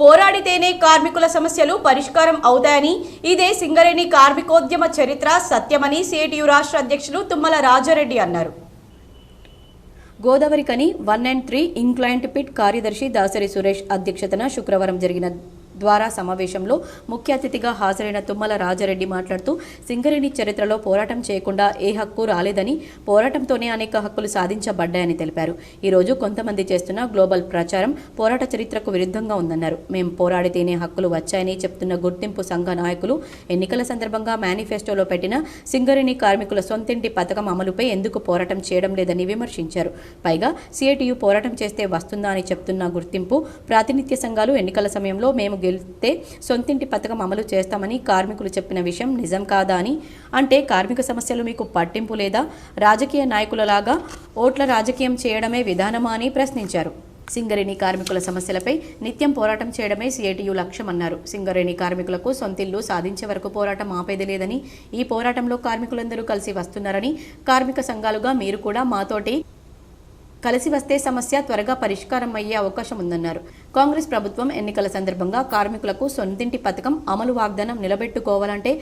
పోరాడితేనే కార్మికుల సమస్యలు పరిష్కారం అవుతాయని. ఇదే సింగరేణి కార్మికోద్యమ చరిత్ర సత్యమని సిఐటియు రాష్ట్ర అధ్యక్షులు తుమ్మల రాజారెడ్డి అన్నారు. Godavarikhani one and three incline pit కార్యదర్శి దాసరి సురేష్ అధ్యక్షతన శుక్రవారం జరిగిన ద్వారా సమావేశంలో ముఖ్య అతిథిగా హాజరైన తుమ్మల రాజారెడ్డి మాట్లాడుతూ సింగరేణి చరిత్రలో పోరాటం చేయకుండా ఏ హక్కు రాలేదని పోరాటంతోనే అనేక హక్కులు సాధించబడ్డాయని తెలిపారు. ఈరోజు కొంతమంది చేస్తున్న గ్లోబల్ ప్రచారం పోరాట చరిత్రకు విరుద్ధంగా ఉందన్నారు. మేము పోరాడితేనే హక్కులు వచ్చాయని చెప్తున్న గుర్తింపు సంఘ నాయకులు ఎన్నికల సందర్భంగా మేనిఫెస్టోలో పెట్టిన సింగరేణి కార్మికుల సొంతింటి పథకం అమలుపై ఎందుకు పోరాటం చేయడం లేదని విమర్శించారు. పైగా సిఐటియు పోరాటం చేస్తే వస్తుందా అని చెప్తున్న గుర్తింపు ప్రాతినిధ్య సంఘాలు ఎన్నికల సమయంలో మేము గెలిస్తే సొంతింటి పథకం అమలు చేస్తామని కార్మికులు చెప్పిన విషయం నిజం కాదా అని? అంటే కార్మిక సమస్యలు మీకు పట్టింపు లేదా? రాజకీయ నాయకులలాగా ఓట్ల రాజకీయం చేయడమే విధానమా అని ప్రశ్నించారు. సింగరేణి కార్మికుల సమస్యలపై నిత్యం పోరాటం చేయడమే సిఐటియు లక్ష్యమన్నారు. సింగరేణి కార్మికులకు సొంతిల్లు సాధించే వరకు పోరాటం ఆపేది లేదని ఈ పోరాటంలో కార్మికులందరూ కలిసి వస్తున్నారని కార్మిక సంఘాలుగా మీరు కూడా మాతోటి కలిసి వస్తే సమస్య త్వరగా పరిష్కారం అయ్యే అవకాశం ఉందన్నారు. కాంగ్రెస్ ప్రభుత్వం ఎన్నికల సందర్భంగా కార్మికులకు సొంతింటి పథకం అమలు వాగ్దానం నిలబెట్టుకోవాలంటే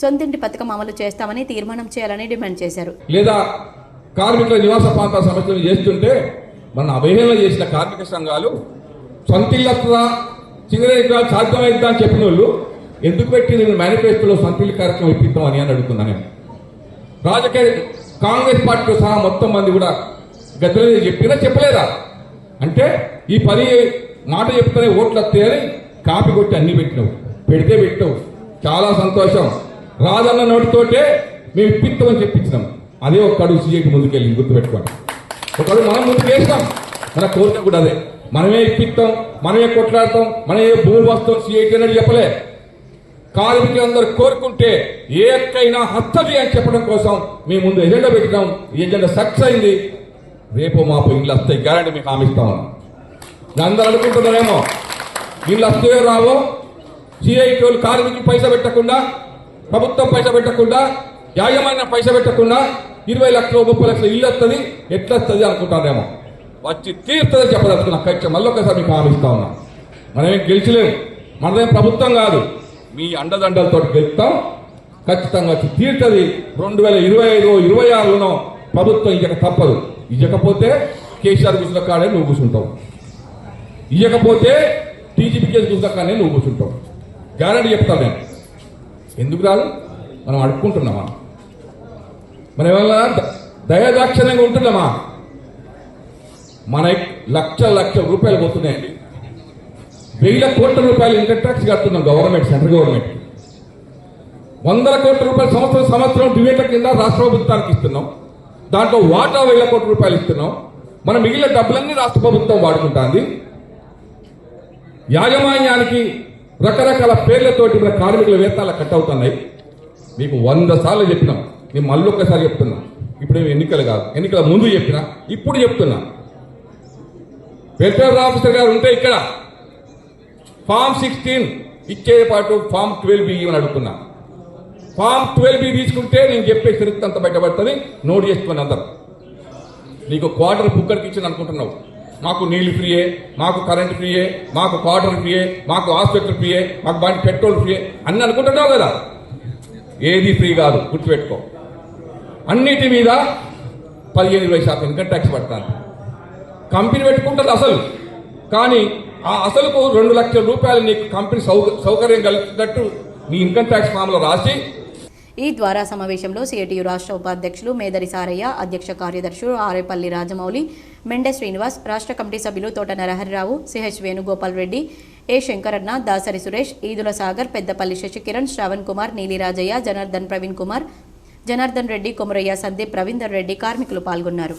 సొంతింటి పథకం అమలు చేస్తామని తీర్మానం చేయాలని డిమాండ్ చేశారు. లేదా కార్మికుల నివాస ప్రాంత సమస్యలు చేస్తుంటే మన అవహేళన చేసిన కార్మిక సంఘాలు సొంతిల్లత్రా సింగరేణి సాధ్యమైద్దా అని చెప్పిన వాళ్ళు ఎందుకు పెట్టి నేను మేనిఫెస్టోలో సొంతిల్లు కార్యక్రమం ఇప్పిద్దామని అని అడుగుతున్నా నేను. రాజకీయ కాంగ్రెస్ పార్టీతో సహా మొత్తం మంది కూడా గద్దెల చెప్పినా చెప్పలేదా? అంటే ఈ పని మాట చెప్తేనే ఓట్లు వస్తాయని కాపీ కొట్టి అన్ని పెట్టినావు. పెడితే పెట్టావు చాలా సంతోషం. రాజన్న నోటితోటే మేము ఇప్పిస్తామని చెప్పించినాం. అదే ఒక అడుగు సీఐకి ముందుకెళ్ళి గుర్తుపెట్టుకోండి. ఒక అడుగు మనం ముందుకు వేస్తాం మన కోరిక కూడా అదే. మనమే ఇప్పిస్తాం మనమే కొట్లాడతాం మనమే భూమి వస్తాం సీఐకి అనేది చెప్పలే. కార్మికులందరూ కోరుకుంటే ఏ ఎక్కైనా హత్తది అని చెప్పడం కోసం మేము ముందు ఎజెండా పెట్టినాం. ఈ ఎజెండా సక్సెస్ అయింది. రేపు మాపు ఇల్లు వస్తాయి గ్యారంటీ మీకు హామీ ఇస్తా అందరూ అనుకుంటున్నారేమో ఇల్లు వస్తాయో రావో సిఐటి వాళ్ళు కార్మికులు పైసా పెట్టకుండా ప్రభుత్వం పైసా పెట్టకుండా యాజమాన్యం పైసా పెట్టకుండా ఇరవై లక్షలు ముప్పై లక్షలు ఇల్లు వస్తుంది ఎట్లా వస్తుంది అనుకుంటారేమో. వచ్చి తీరుతుంది చెప్పదలుచుకున్నా ఖర్చు మళ్ళీ ఒకసారి మీకు హామీ ఉన్నా. మనమేం గెలిచలేము మనదేం ప్రభుత్వం కాదు. మీ అండదండలతో గెలుస్తాం ఖచ్చితంగా వచ్చి తీరుతుంది. రెండు వేల ఇరవై ఐదు ఇరవై ఆరులోనో ప్రభుత్వం ఇక తప్పదు. ఇవ్వకపోతే కేసీఆర్ కూర్చున్న కాడే నువ్వు కూర్చుంటావు. ఇవ్వకపోతే టీజీపీ కేసు కూర్చున్న కాడే నువ్వు కూర్చుంటావు. గ్యారంటీ చెప్తాను నేను. ఎందుకు రాదు? మనం అడుక్కుంటున్నామా? మనం ఏమన్నా ద- దయాదాక్షిణ్యంగా ఉంటున్నామా? మన లక్ష లక్ష రూపాయలు పోతున్నాయండి వెయ్యి కోట్ల రూపాయలు ఇన్కమ్ ట్యాక్స్ కడుతున్నాం గవర్నమెంట్ సెంట్రల్ గవర్నమెంట్. వందల కోట్ల రూపాయలు సంవత్సరం సంవత్సరం డివేట్ల కింద రాష్ట్ర ప్రభుత్వానికి ఇస్తున్నాం. దాంట్లో వాటా వేల కోట్ల రూపాయలు ఇస్తున్నాం. మన మిగిలిన డబ్బులన్నీ రాష్ట్ర ప్రభుత్వం వాడుకుంటుంది. యాజమాన్యానికి రకరకాల పేర్లతోటి మన కార్మికుల వేతనాలు కట్ అవుతున్నాయి. మీకు వంద సార్లు చెప్పినాం. నేను మళ్ళీ ఒక్కసారి చెప్తున్నా. ఇప్పుడు ఎన్నికలు కాదు. ఎన్నికల ముందు చెప్పినా ఇప్పుడు చెప్తున్నా. వెల్ఫేర్ ఆఫీసర్ గారు ఉంటే ఇక్కడ ఫామ్ సిక్స్టీన్ ఇచ్చే పాటు ఫామ్ ట్వెల్వ్ బి అని అడుగుతున్నా. ఫామ్ ట్వెల్వ్ బి తీసుకుంటే నేను చెప్పే చరిత్ర అంత బయటపడుతుంది. నోట్ చేసుకోండి అందరు. నీకు క్వార్టర్ బుక్కర్కి ఇచ్చింది అనుకుంటున్నావు. మాకు నీళ్ళు ఫ్రీయే మాకు కరెంట్ ఫ్రీయే మాకు క్వార్టర్ ఫ్రీయే మాకు హాస్పిటల్ ఫ్రీయే మాకు బండి పెట్రోల్ ఫ్రీయే అన్ని అనుకుంటున్నావు కదా. ఏది ఫ్రీ కాదు గుర్తుపెట్టుకో. అన్నిటి మీద పదిహేను ఇరవై శాతం ఇన్కమ్ ట్యాక్స్ పడతాను. కంపెనీ పెట్టుకుంటుంది అసలు. కానీ ఆ అసలుకు రెండు లక్షల రూపాయలు నీకు కంపెనీ సౌక సౌకర్యం కలిగినట్టు నీ ఇన్కమ్ ట్యాక్స్ ఫామ్లో రాసి ఈ ద్వారా సమావేశంలో సిఐటియు రాష్ట్ర ఉపాధ్యక్షులు మేదరి సారయ్య అధ్యక్ష కార్యదర్శులు ఆరేపల్లి రాజమౌళి మెండే శ్రీనివాస్ రాష్ట్ర కమిటీ సభ్యులు తోట నరహరిరావు సిహెచ్ వేణుగోపాల్ రెడ్డి ఏ శంకరన్న దాసరి సురేష్ ఈదుల సాగర్ పెద్దపల్లి శశికిరణ్ శ్రవణ్ కుమార్ నీలిరాజయ్య జనార్దన్ ప్రవీణ్ కుమార్ జనార్దన్ రెడ్డి కొమరయ్య సందీప్ రవీందర్ రెడ్డి కార్మికులు పాల్గొన్నారు.